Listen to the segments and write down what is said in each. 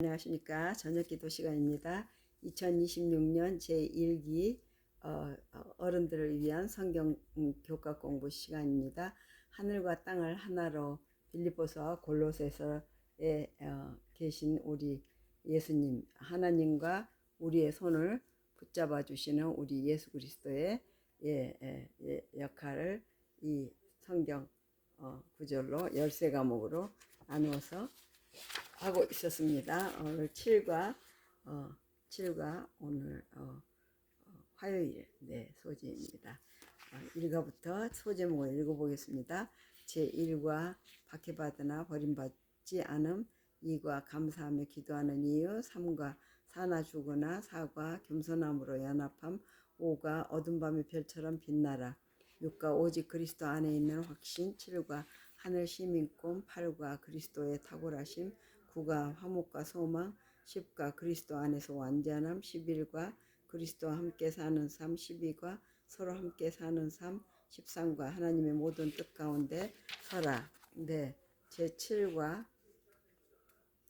안녕하십니까. 저녁 기도 시간입니다. 2026년 제1기 어, 어른들을 위한 성경 음, 교과 공부 시간입니다. 하늘과 땅을 하나로 빌립보서와 골로새서에 어, 계신 우리 예수님 하나님과 우리의 손을 붙잡아 주시는 우리 예수 그리스도의 예, 예, 예, 역할을 이 성경 어, 구절로 열세 과목으로 나누어서 하고 있었습니다. 오늘 7과 어, 7과 오늘 어, 어, 화요일 네 소재입니다. 어, 1과부터 소제목을 읽어보겠습니다. 제 1과 박해받으나 버림받지 않음 2과 감사하며 기도하는 이유 3과 사나 죽으나 4과 겸손함으로 연합함 5가 어둠 밤의 별처럼 빛나라 6과 오직 그리스도 안에 있는 확신 7과 하늘 시민꿈 8과 그리스도의 탁월하심 9가 화목과 소망 10과 그리스도 안에서 완전함 11과 그리스도와 함께 사는 삶 12과 서로 함께 사는 삶 13과 하나님의 모든 뜻 가운데 서라. 네 제7과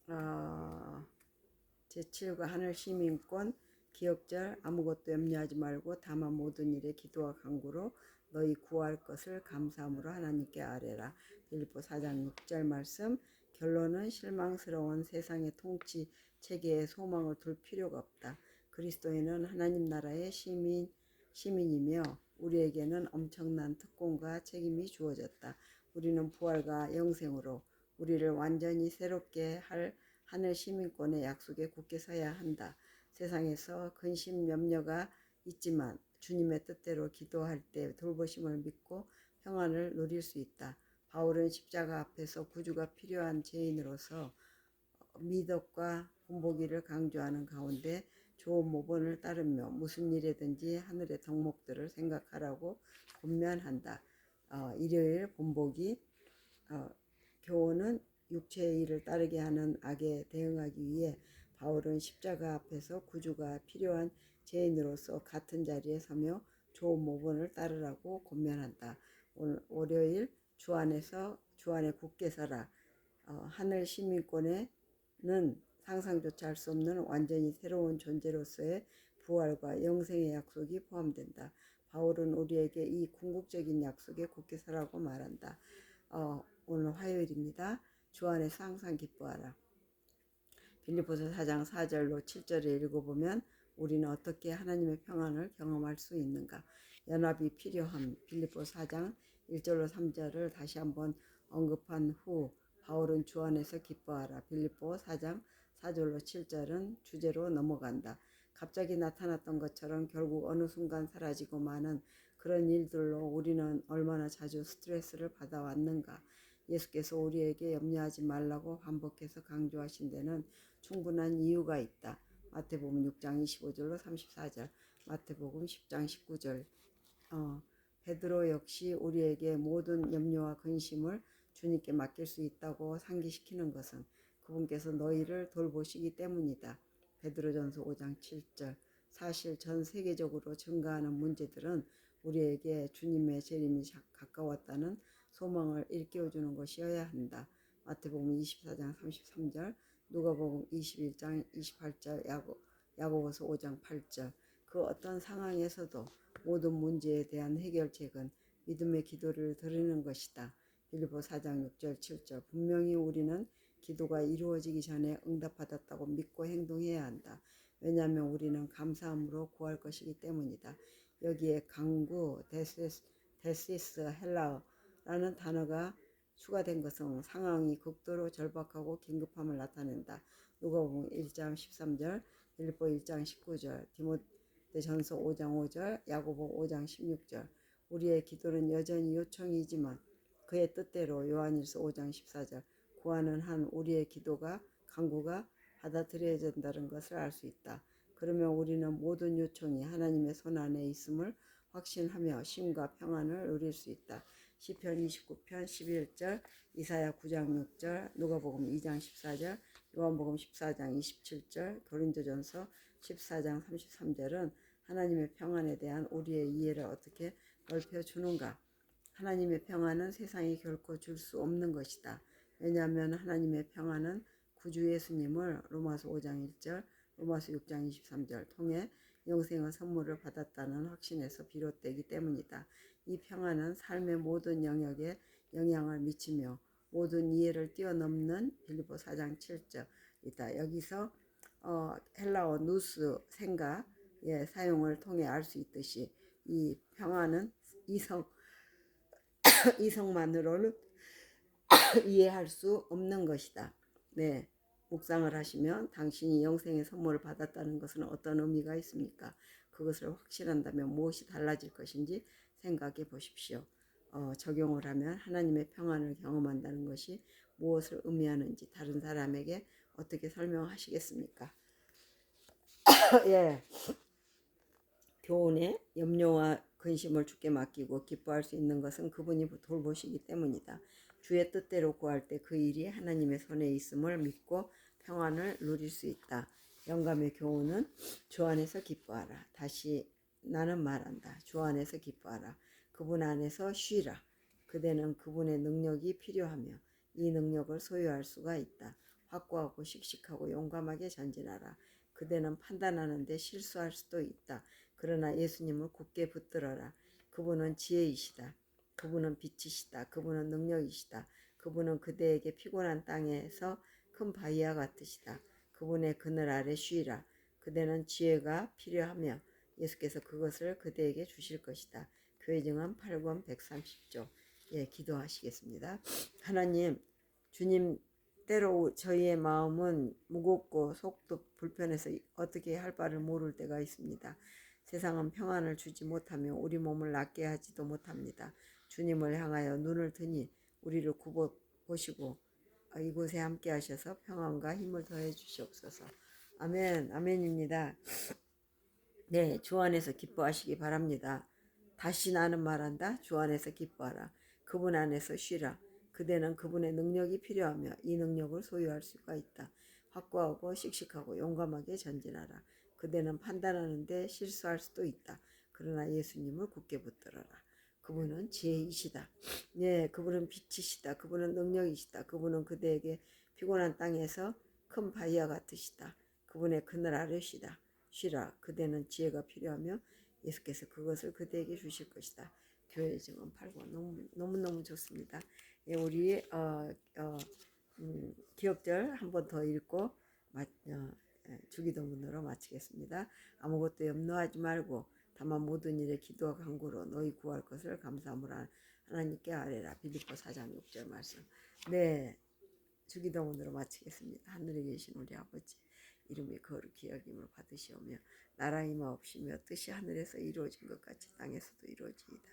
어, 제7과 하늘 시민권 기억절 아무것도 염려하지 말고 다만 모든 일에 기도와 간구로 너희 구할 것을 감사함으로 하나님께 아뢰라. 빌립보 4장 6절 말씀 결론은 실망스러운 세상의 통치 체계에 소망을 둘 필요가 없다. 그리스도인은 하나님 나라의 시민 시민이며 우리에게는 엄청난 특권과 책임이 주어졌다. 우리는 부활과 영생으로 우리를 완전히 새롭게 할 하늘 시민권의 약속에 굳게 서야 한다. 세상에서 근심 염려가 있지만 주님의 뜻대로 기도할 때 돌보심을 믿고 평안을 누릴 수 있다. 바울은 십자가 앞에서 구주가 필요한 죄인으로서 미덕과 본보기를 강조하는 가운데 좋은 모본을 따르며 무슨 일에든지 하늘의 덕목들을 생각하라고 권면한다. 어, 일요일 본보기 어, 교훈은 육체의 일을 따르게 하는 악에 대응하기 위해 바울은 십자가 앞에서 구주가 필요한 죄인으로서 같은 자리에 서며 좋은 모본을 따르라고 권면한다. 오늘 월요일 주 안에서 주 안에 굳게 서라. 어, 하늘 시민권에는 상상조차 할 수 없는 완전히 새로운 존재로서의 부활과 영생의 약속이 포함된다. 바울은 우리에게 이 궁극적인 약속에 굳게 서라고 말한다. 어, 오늘 화요일입니다. 주 안에서 항상 기뻐하라. 빌리포스 4장 4절로 7절에 읽어보면 우리는 어떻게 하나님의 평안을 경험할 수 있는가? 연합이 필요함. 빌리포 4장 1절로 3절을 다시 한번 언급한 후 바울은 주 안에서 기뻐하라. 빌리포 4장 4절로 7절은 주제로 넘어간다. 갑자기 나타났던 것처럼 결국 어느 순간 사라지고 마는 그런 일들로 우리는 얼마나 자주 스트레스를 받아왔는가. 예수께서 우리에게 염려하지 말라고 반복해서 강조하신 데는 충분한 이유가 있다. 마태복음 6장 25절로 34절, 마태복음 10장 19절. 어, 베드로 역시 우리에게 모든 염려와 근심을 주님께 맡길 수 있다고 상기시키는 것은 그분께서 너희를 돌보시기 때문이다. 베드로전서 5장 7절. 사실 전 세계적으로 증가하는 문제들은 우리에게 주님의 재림이 가까웠다는 소망을 일깨워주는 것이어야 한다. 마태복음 24장 33절, 누가복음 21장 28절, 야고, 야고보서 5장 8절. 그 어떤 상황에서도 모든 문제에 대한 해결책은 믿음의 기도를 드리는 것이다. 빌리보 4장 6절 7절. 분명히 우리는 기도가 이루어지기 전에 응답받았다고 믿고 행동해야 한다. 왜냐하면 우리는 감사함으로 구할 것이기 때문이다. 여기에 강구, 데시스, 데시스 헬라어 라는 단어가 추가된 것은 상황이 극도로 절박하고 긴급함을 나타낸다. 누가복음 1장 13절, 빌립보 1장 19절, 디모데전서 5장 5절, 야고보 5장 16절. 우리의 기도는 여전히 요청이지만 그의 뜻대로 요한일서 5장 14절 구하는 한 우리의 기도가 간구가 받아들여진다는 것을 알 수 있다. 그러면 우리는 모든 요청이 하나님의 손 안에 있음을 확신하며 쉼과 평안을 누릴 수 있다. 시편 29편 11절, 이사야 9장 6절, 누가복음 2장 14절, 요한복음 14장 27절, 고린도전서 14장 33절은 하나님의 평안에 대한 우리의 이해를 어떻게 넓혀 주는가? 하나님의 평안은 세상이 결코 줄 수 없는 것이다. 왜냐하면 하나님의 평안은 구주 예수님을 로마서 5장 1절, 로마서 6장 23절 통해 영생의 선물을 받았다는 확신에서 비롯되기 때문이다. 이 평안은 삶의 모든 영역에 영향을 미치며 모든 이해를 뛰어넘는 빌리보 4장 7절이다. 여기서 어, 헬라어 누스 생각 예, 사용을 통해 알 수 있듯이 이 평안은 이성 이성만으로는 이해할 수 없는 것이다. 네. 묵상을 하시면 당신이 영생의 선물을 받았다는 것은 어떤 의미가 있습니까? 그것을 확신한다면 무엇이 달라질 것인지 생각해 보십시오. 어, 적용을 하면 하나님의 평안을 경험한다는 것이 무엇을 의미하는지 다른 사람에게 어떻게 설명하시겠습니까? 예. 교훈에 염려와 근심을 주께 맡기고 기뻐할 수 있는 것은 그분이 돌보시기 때문이다. 주의 뜻대로 구할 때 그 일이 하나님의 손에 있음을 믿고 평안을 누릴 수 있다. 영감의 교훈은 주 안에서 기뻐하라. 다시 나는 말한다. 주 안에서 기뻐하라. 그분 안에서 쉬라. 그대는 그분의 능력이 필요하며 이 능력을 소유할 수가 있다. 확고하고 씩씩하고 용감하게 전진하라. 그대는 판단하는데 실수할 수도 있다. 그러나 예수님을 굳게 붙들어라. 그분은 지혜이시다. 그분은 빛이시다. 그분은 능력이시다. 그분은 그대에게 피곤한 땅에서 큰 바위와 같으시다. 그분의 그늘 아래 쉬라. 그대는 지혜가 필요하며 예수께서 그것을 그대에게 주실 것이다. 교회 증언 8권 130조. 예, 기도하시겠습니다. 하나님, 주님 때로 저희의 마음은 무겁고 속도 불편해서 어떻게 할 바를 모를 때가 있습니다. 세상은 평안을 주지 못하며 우리 몸을 낫게 하지도 못합니다. 주님을 향하여 눈을 드니 우리를 굽어 보시고 이곳에 함께 하셔서 평안과 힘을 더해 주시옵소서. 아멘, 아멘입니다. 네, 주 안에서 기뻐하시기 바랍니다. 다시 나는 말한다. 주 안에서 기뻐하라. 그분 안에서 쉬라. 그대는 그분의 능력이 필요하며 이 능력을 소유할 수가 있다. 확고하고 씩씩하고 용감하게 전진하라. 그대는 판단하는데 실수할 수도 있다. 그러나 예수님을 굳게 붙들어라. 그분은 지혜이시다. 예, 그분은 빛이시다. 그분은 능력이시다. 그분은 그대에게 피곤한 땅에서 큰 바위와 같으시다. 그분의 그늘 아래시다. 쉬라. 그대는 지혜가 필요하며 예수께서 그것을 그대에게 주실 것이다. 교회 증언 8권 너무 너무 너무 좋습니다. 예, 우리 어, 어, 음, 기억절 한 번 더 읽고 마, 어, 예, 주기도문으로 마치겠습니다. 아무것도 염려하지 말고 다만 모든 일에 기도와 간구로 너희 구할 것을 감사함으로 하나님께 아뢰라. 빌립보 4장 6절 말씀. 네, 주기도문으로 마치겠습니다. 하늘에 계신 우리 아버지 이름이 거룩히 여김을 받으시오며 나라 임하옵시며 뜻이 하늘에서 이루어진 것 같이 땅에서도 이루어지이다.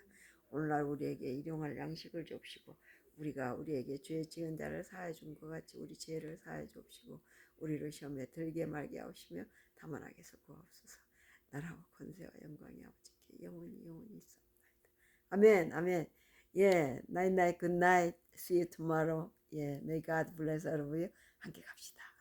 오늘날 우리에게 일용할 양식을 줍시고 우리가 우리에게 죄 지은 자를 사해 준 것 같이 우리 죄를 사해 줍시고 우리를 시험에 들게 말게 하시며 다만 하게 해서 구하옵소서. 나라와 권세와 영광이 아버지께 영원히 영원히 있사옵나이다. 아멘 아멘 예 good night see you tomorrow 예 may God bless all of you 함께 갑시다.